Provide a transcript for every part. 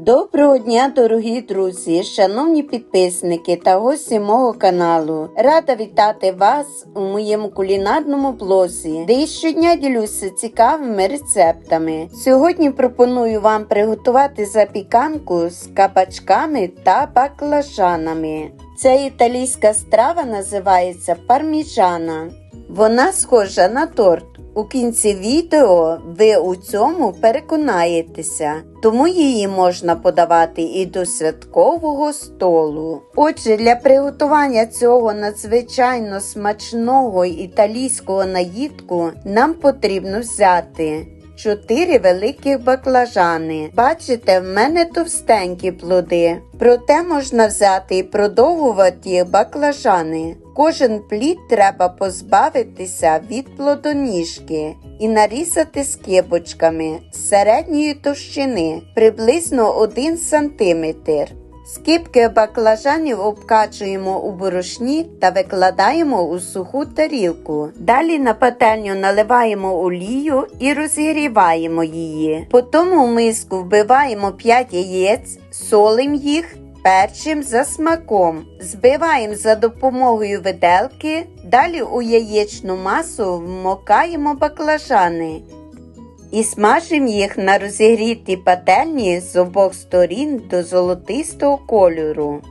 Доброго дня, дорогі друзі, шановні підписники та гості мого каналу. Рада вітати вас у моєму кулінарному блозі, де я щодня ділюся цікавими рецептами. Сьогодні пропоную вам приготувати запіканку з кабачками та баклажанами. Ця італійська страва називається парміжана. Вона схожа на торт. У кінці відео ви у цьому переконаєтеся, тому її можна подавати і до святкового столу. Отже, для приготування цього надзвичайно смачного італійського наїдку нам потрібно взяти 4 великих баклажани. Бачите, в мене товстенькі плоди. Проте можна взяти і продовгуваті баклажани. Кожен плід треба позбавитися від плодоніжки і нарізати скибочками середньої товщини приблизно 1 см. Скипки баклажанів обкачуємо у борошні та викладаємо у суху тарілку. Далі на пательню наливаємо олію і розігріваємо її. Потім у миску вбиваємо 5 яєць, солимо їх. Перчим за смаком. Збиваємо за допомогою виделки, далі у яєчну масу вмокаємо баклажани і смажимо їх на розігрітій пательні з обох сторін до золотистого кольору.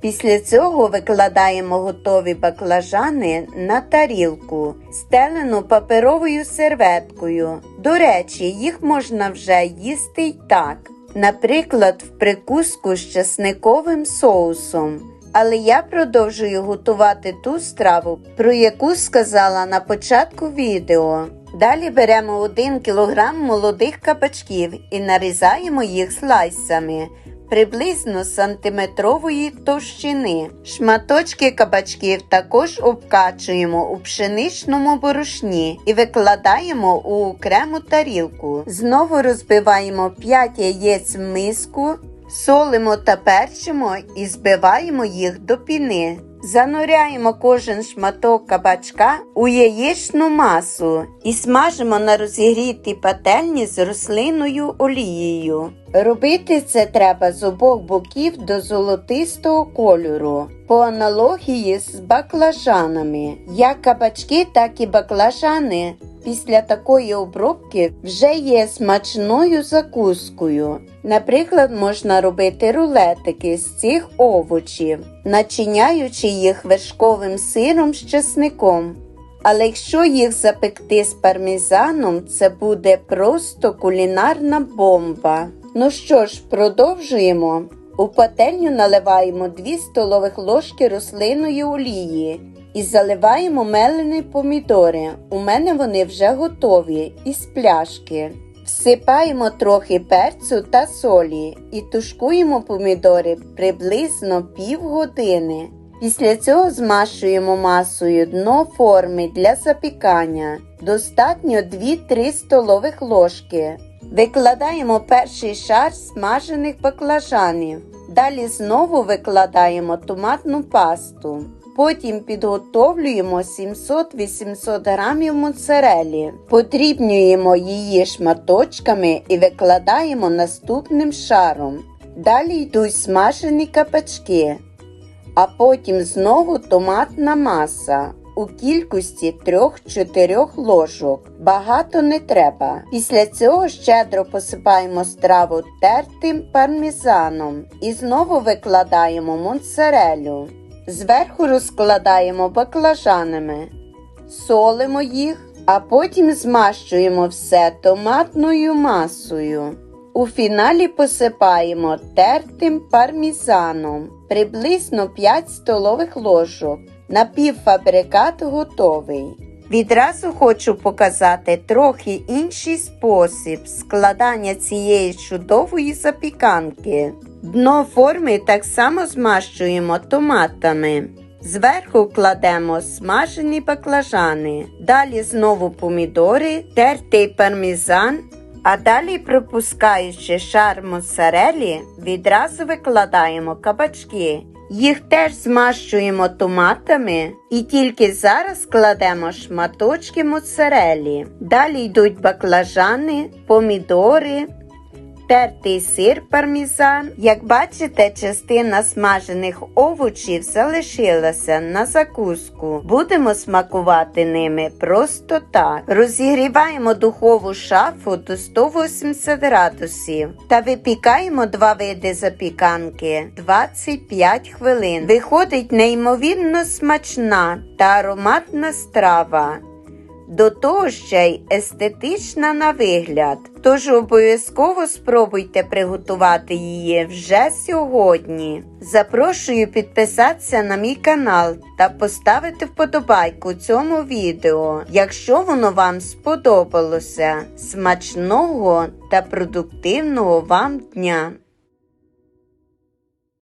Після цього викладаємо готові баклажани на тарілку, стелену паперовою серветкою. До речі, їх можна вже їсти й так. Наприклад, в прикуску з часниковим соусом. Але я продовжую готувати ту страву, про яку сказала на початку відео. Далі беремо 1 кг молодих кабачків і нарізаємо їх слайсами приблизно сантиметрової товщини. Шматочки кабачків також обкачуємо у пшеничному борошні і викладаємо у окрему тарілку. Знову розбиваємо 5 яєць в миску, солимо та перчимо і збиваємо їх до піни. Зануряємо кожен шматок кабачка у яєчну масу і смажимо на розігрітій пательні з рослинною олією. Робити це треба з обох боків до золотистого кольору, по аналогії з баклажанами. Як кабачки, так і баклажани після такої обробки вже є смачною закускою. Наприклад, можна робити рулетики з цих овочів, начиняючи їх вершковим сиром з чесником. Але якщо їх запекти з пармезаном, це буде просто кулінарна бомба. Ну що ж, продовжуємо. У пательню наливаємо 2 столових ложки рослинної олії і заливаємо мелені помідори. У мене вони вже готові із пляшки. Всипаємо трохи перцю та солі і тушкуємо помідори приблизно півгодини. Після цього змащуємо масою дно форми для запікання. Достатньо 2-3 столових ложки. Викладаємо перший шар смажених баклажанів. Далі знову викладаємо томатну пасту. Потім підготовлюємо 700-800 грамів моцарелі, подрібнюємо її шматочками і викладаємо наступним шаром. Далі йдуть смажені капачки, а потім знову томатна маса. У кількості 3-4 ложок. Багато не треба. Після цього щедро посипаємо страву тертим пармезаном і знову викладаємо моцарелю. Зверху розкладаємо баклажанами, солимо їх, а потім змащуємо все томатною масою. У фіналі посипаємо тертим пармізаном приблизно 5 столових ложок. Напівфабрикат готовий. Відразу хочу показати трохи інший спосіб складання цієї чудової запіканки. Дно форми так само змащуємо томатами. Зверху кладемо смажені баклажани, далі знову помідори, тертий пармезан, а далі, пропускаючи шар моцарелі, відразу викладаємо кабачки. Їх теж змащуємо томатами і тільки зараз кладемо шматочки моцарелі. Далі йдуть баклажани, помідори, тертий сир пармізан. Як бачите, частина смажених овочів залишилася на закуску. Будемо смакувати ними просто так. Розігріваємо духову шафу до 180 градусів та випікаємо два види запіканки 25 хвилин. Виходить неймовірно смачна та ароматна страва. До того ще й естетична на вигляд. Тож обов'язково спробуйте приготувати її вже сьогодні. Запрошую підписатися на мій канал та поставити вподобайку цьому відео, якщо воно вам сподобалося. Смачного та продуктивного вам дня!